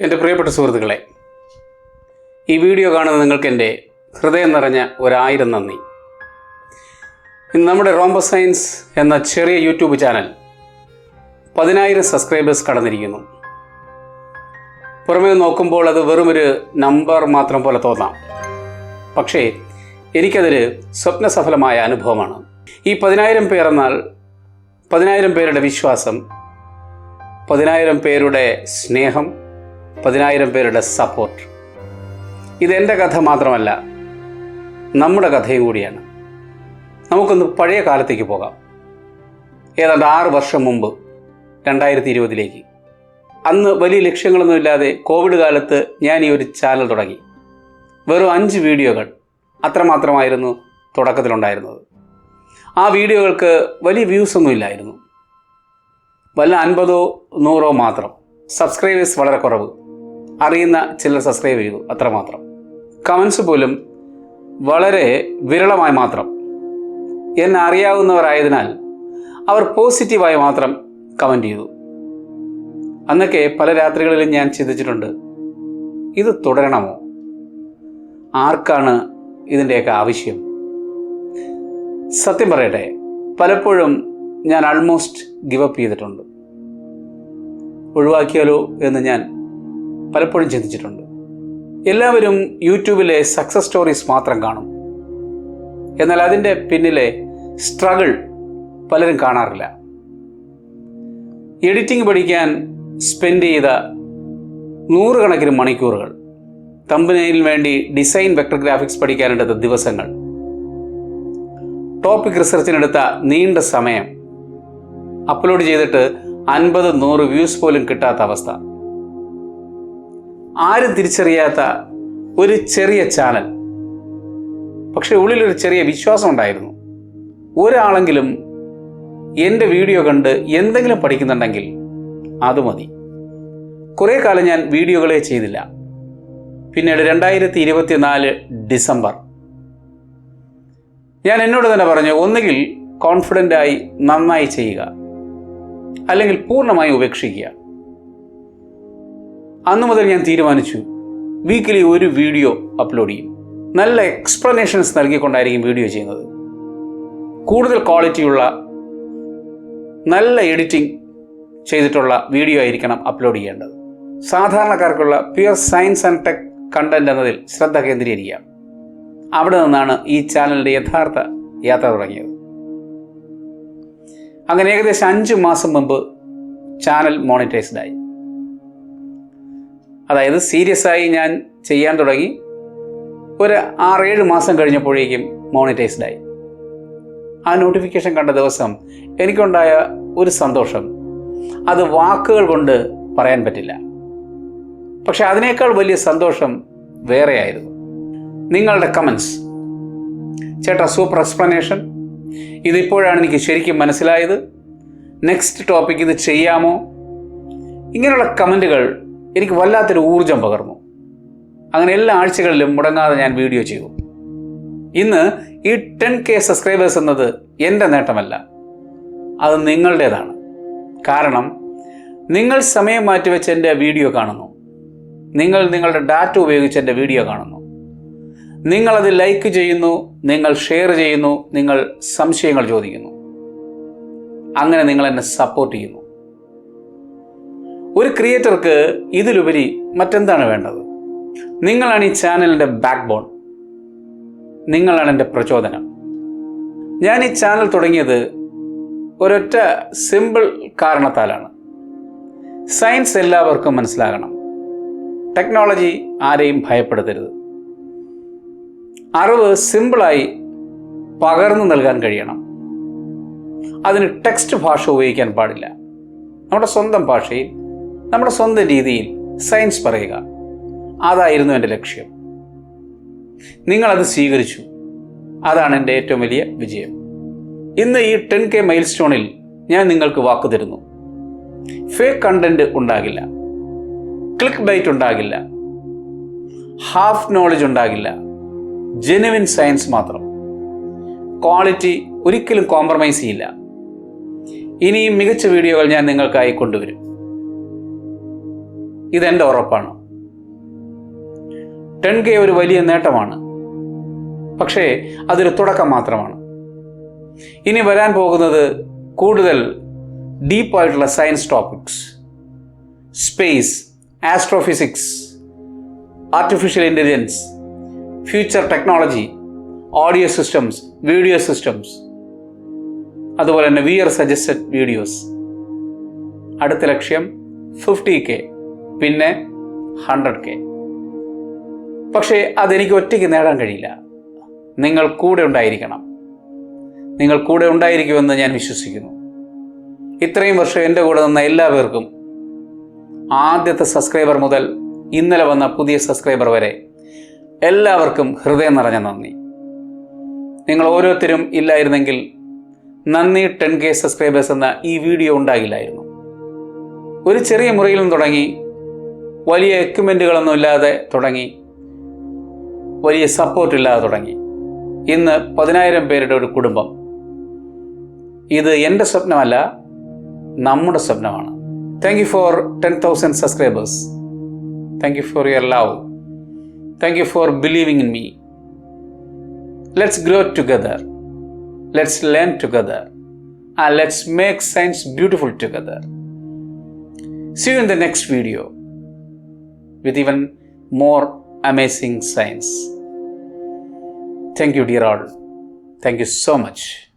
എന്റെ പ്രിയപ്പെട്ട സുഹൃത്തുക്കളെ ഈ വീഡിയോ കാണുന്ന നിങ്ങൾക്ക് എന്റെ ഹൃദയം നിറഞ്ഞ ഒരായിരം നന്ദി. ഇന്ന് നമ്മുടെ റോംബോ സയൻസ് എന്ന ചെറിയ യൂട്യൂബ് ചാനൽ പതിനായിരം സബ്സ്ക്രൈബേഴ്സ് കടന്നിരിക്കുന്നു. പുറമേ നോക്കുമ്പോൾ അത് വെറുമൊരു നമ്പർ മാത്രം പോലെ തോന്നാം. പക്ഷേ എനിക്കതൊരു സ്വപ്നസഫലമായ അനുഭവമാണ്. ഈ പതിനായിരം പേർ എന്നാൽ പതിനായിരം പേരുടെ വിശ്വാസം പതിനായിരം പേരുടെ സ്നേഹം പതിനായിരം പേരുടെ സപ്പോർട്ട് ഇതെന്റെ കഥ മാത്രമല്ല നമ്മുടെ കഥയും കൂടിയാണ്. നമുക്കൊന്ന് പഴയ കാലത്തേക്ക് പോകാം. ഏതാണ്ട് ആറ് വർഷം മുമ്പ് രണ്ടായിരത്തി ഇരുപതിലേക്ക് അന്ന് വലിയ ലക്ഷ്യങ്ങളൊന്നുമില്ലാതെ കോവിഡ് കാലത്ത് ഞാൻ ഈ ഒരു ചാനൽ തുടങ്ങി. വെറും അഞ്ച് വീഡിയോകൾ അത്രമാത്രമായിരുന്നു തുടക്കത്തിലുണ്ടായിരുന്നത്. ആ വീഡിയോകൾക്ക് വലിയ വ്യൂസ് ഒന്നും ഇല്ലായിരുന്നു. വല്ല അൻപതോ നൂറോ മാത്രം. സബ്സ്ക്രൈബേഴ്സ് വളരെ കുറവ്. അറിയുന്ന ചിലർ സബ്സ്ക്രൈബ് ചെയ്തു അത്രമാത്രം. കമൻസ് പോലും വളരെ വിരളമായി മാത്രം. എന്നെ അറിയാവുന്നവരായതിനാൽ അവർ പോസിറ്റീവായി മാത്രം കമന്റ് ചെയ്തു. അന്നൊക്കെ പല രാത്രികളിലും ഞാൻ ചിന്തിച്ചിട്ടുണ്ട് ഇത് തുടരണമോ? ആർക്കാണ് ഇതിന്റെയൊക്കെ ആവശ്യം? സത്യം പറയട്ടെ പലപ്പോഴും ഞാൻ ആൾമോസ്റ്റ് ഗിവപ്പ് ചെയ്തിട്ടുണ്ട്. ഒഴിവാക്കിയാലോ എന്ന് ഞാൻ പലപ്പോഴും ചിന്തിച്ചിട്ടുണ്ട്. എല്ലാവരും യൂട്യൂബിലെ സക്സസ് സ്റ്റോറീസ് മാത്രം കാണും. എന്നാൽ അതിന്റെ പിന്നിലെ സ്ട്രഗിൾ പലരും കാണാറില്ല. എഡിറ്റിംഗ് പഠിക്കാൻ സ്പെൻഡ് ചെയ്ത നൂറുകണക്കിന് മണിക്കൂറുകൾ. തമ്പനയിൽ വേണ്ടി ഡിസൈൻ വെക്ടർ ഗ്രാഫിക്സ് പഠിക്കാനെടുത്ത ദിവസങ്ങൾ. ടോപ്പിക് റിസർച്ചിനെടുത്ത നീണ്ട സമയം. അപ്ലോഡ് ചെയ്തിട്ട് അൻപത് നൂറ് വ്യൂസ് പോലും കിട്ടാത്ത അവസ്ഥ. ആരും തിരിച്ചറിയാത്ത ഒരു ചെറിയ ചാനൽ. പക്ഷെ ഉള്ളിലൊരു ചെറിയ വിശ്വാസം ഉണ്ടായിരുന്നു. ഒരാളെങ്കിലും എന്റെ വീഡിയോ കണ്ട് എന്തെങ്കിലും പഠിക്കുന്നുണ്ടെങ്കിൽ അത് മതി. കുറേ കാലം ഞാൻ വീഡിയോകളെ ചെയ്തില്ല. പിന്നീട് രണ്ടായിരത്തി ഇരുപത്തിനാല് ഡിസംബർ. ഞാൻ എന്നോട് തന്നെ പറഞ്ഞു ഒന്നുകിൽ കോൺഫിഡന്റായി നന്നായി ചെയ്യുക. അല്ലെങ്കിൽ പൂർണമായി ഉപേക്ഷിക്കുക. അന്നു മുതൽ ഞാൻ തീരുമാനിച്ചു വീക്കിലി ഒരു വീഡിയോ അപ്ലോഡ് ചെയ്യും. നല്ല എക്സ്പ്ലനേഷൻസ് നൽകിക്കൊണ്ടായിരിക്കും വീഡിയോ ചെയ്യുന്നത്. കൂടുതൽ ക്വാളിറ്റിയുള്ള നല്ല എഡിറ്റിംഗ് ചെയ്തിട്ടുള്ള വീഡിയോ ആയിരിക്കണം അപ്ലോഡ് ചെയ്യേണ്ടത്. സാധാരണക്കാർക്കുള്ള pure science and tech content എന്നതിൽ ശ്രദ്ധ കേന്ദ്രീകരിക്കാം. അവിടെ നിന്നാണ് ഈ ചാനലിന്റെ യഥാർത്ഥ യാത്ര തുടങ്ങിയത്. അങ്ങനെ ഏകദേശം അഞ്ച് മാസം മുമ്പ് ചാനൽ മോണിറ്റൈസ്ഡ് ആയി. അതായത് സീരിയസ് ആയി ഞാൻ ചെയ്യാൻ തുടങ്ങി. ഒരു ആറേഴ് മാസം കഴിഞ്ഞപ്പോഴേക്കും മോണിറ്റൈസ്ഡ് ആയി. ആ നോട്ടിഫിക്കേഷൻ കണ്ട ദിവസം എനിക്കുണ്ടായ ഒരു സന്തോഷം. അത് വാക്കുകൾ കൊണ്ട് പറയാൻ പറ്റില്ല. പക്ഷെ അതിനേക്കാൾ വലിയ സന്തോഷം വേറെയായിരുന്നു. നിങ്ങളുടെ കമൻസ് ചേട്ടാ സൂപ്പർ എക്സ്പ്ലനേഷൻ ഇതിപ്പോഴാണ് എനിക്ക് ശരിക്കും മനസ്സിലായത്. നെക്സ്റ്റ് ടോപ്പിക് ഇത് ചെയ്യാമോ? ഇങ്ങനെയുള്ള കമന്റുകൾ എനിക്ക് വല്ലാത്തൊരു ഊർജം പകർന്നു. അങ്ങനെ എല്ലാ ആഴ്ചകളിലും മുടങ്ങാതെ ഞാൻ വീഡിയോ ചെയ്തു. ഇന്ന് ഈ ടെൻ കെ സബ്സ്ക്രൈബേഴ്സ് എന്നത് എന്റെ നേട്ടമല്ല. അത് നിങ്ങളുടേതാണ്. കാരണം നിങ്ങൾ സമയം മാറ്റിവെച്ച് എന്റെ വീഡിയോ കാണുന്നു. നിങ്ങൾ നിങ്ങളുടെ ഡാറ്റ ഉപയോഗിച്ച് എന്റെ വീഡിയോ കാണുന്നു. നിങ്ങളത് ലൈക്ക് ചെയ്യുന്നു നിങ്ങൾ ഷെയർ ചെയ്യുന്നു നിങ്ങൾ സംശയങ്ങൾ ചോദിക്കുന്നു. അങ്ങനെ നിങ്ങൾ എന്നെ സപ്പോർട്ട് ചെയ്യുന്നു. ഒരു ക്രിയേറ്റർക്ക് ഇതിലുപരി മറ്റെന്താണ് വേണ്ടത്? നിങ്ങളാണ് ഈ ചാനലിന്റെ ബാക്ക് ബോൺ നിങ്ങളാണ് എന്റെ പ്രചോദനം. ഞാൻ ഈ ചാനൽ തുടങ്ങിയത് ഒരൊറ്റ സിമ്പിൾ കാരണത്താലാണ്. സയൻസ് എല്ലാവർക്കും മനസ്സിലാകണം. ടെക്നോളജി ആരെയും ഭയപ്പെടുത്തരുത്. അറിവ് സിമ്പിളായി പകർന്നു നൽകാൻ കഴിയണം. അതിന് ടെക്സ്റ്റ് ഭാഷ ഉപയോഗിക്കാൻ പാടില്ല. നമ്മുടെ സ്വന്തം ഭാഷയിൽ നമ്മുടെ സ്വന്തം രീതിയിൽ സയൻസ് പറയുക. അതായിരുന്നു എന്റെ ലക്ഷ്യം. നിങ്ങളത് സ്വീകരിച്ചു. അതാണ് എന്റെ ഏറ്റവും വലിയ വിജയം. ഇന്ന് ഈ ടെൻ കെ മൈൽ സ്റ്റോണിൽ ഞാൻ നിങ്ങൾക്ക് വാക്കു തരുന്നു. ഫേക്ക് കണ്ടന്റ് ഉണ്ടാകില്ല. ക്ലിക്ക് ബൈറ്റ് ഉണ്ടാകില്ല. ഹാഫ് നോളജ് ഉണ്ടാകില്ല. ജെനുവിൻ സയൻസ് മാത്രം. ക്വാളിറ്റി ഒരിക്കലും കോംപ്രമൈസ് ചെയ്യില്ല. ഇനിയും മികച്ച വീഡിയോകൾ ഞാൻ നിങ്ങൾക്കായി കൊണ്ടുവരും. ഇതെന്റെ ഉറപ്പാണ്. ടെൻ കെ ഒരു വലിയ നേട്ടമാണ്. പക്ഷേ അതൊരു തുടക്കം മാത്രമാണ്. ഇനി വരാൻ പോകുന്നത് കൂടുതൽ ഡീപ്പായിട്ടുള്ള science topics. Space astrophysics artificial intelligence future technology audio systems video systems. അതുപോലെ തന്നെ വി ആർ സജസ്റ്റഡ് വീഡിയോസ്. അടുത്ത ലക്ഷ്യം ഫിഫ്റ്റി കെ. പിന്നെ ഹൺഡ്രഡ് കെ പക്ഷേ അതെനിക്ക് ഒറ്റയ്ക്ക് നേടാൻ കഴിയില്ല. നിങ്ങൾ കൂടെ ഉണ്ടായിരിക്കണം. നിങ്ങൾ കൂടെ ഉണ്ടായിരിക്കുമെന്ന് ഞാൻ വിശ്വസിക്കുന്നു. ഇത്രയും വർഷം എന്റെ കൂടെ നിന്ന എല്ലാവർക്കും ആദ്യത്തെ സബ്സ്ക്രൈബർ മുതൽ ഇന്നലെ വന്ന പുതിയ സബ്സ്ക്രൈബർ വരെ എല്ലാവർക്കും ഹൃദയം നിറഞ്ഞ നന്ദി. നിങ്ങൾ ഓരോരുത്തരും ഇല്ലായിരുന്നെങ്കിൽ നന്ദി ടെൻ കെ സബ്സ്ക്രൈബേഴ്സ് എന്ന ഈ വീഡിയോ ഉണ്ടാകില്ലായിരുന്നു. ഒരു ചെറിയ മുറിയിൽ നിന്ന് തുടങ്ങി വലിയ എക്യുപ്മെന്റുകളൊന്നും ഇല്ലാതെ തുടങ്ങി. വലിയ സപ്പോർട്ട് ഇല്ലാതെ തുടങ്ങി. ഇന്ന് പതിനായിരം പേരുടെ ഒരു കുടുംബം. ഇത് എന്റെ സ്വപ്നമല്ല നമ്മുടെ സ്വപ്നമാണ്. Thank you for ten thousand subscribers thank you for your love thank you for believing in me let's grow together let's learn together and let's make science beautiful together see you in the next video. With even more amazing science. Thank you, dear all. Thank you so much.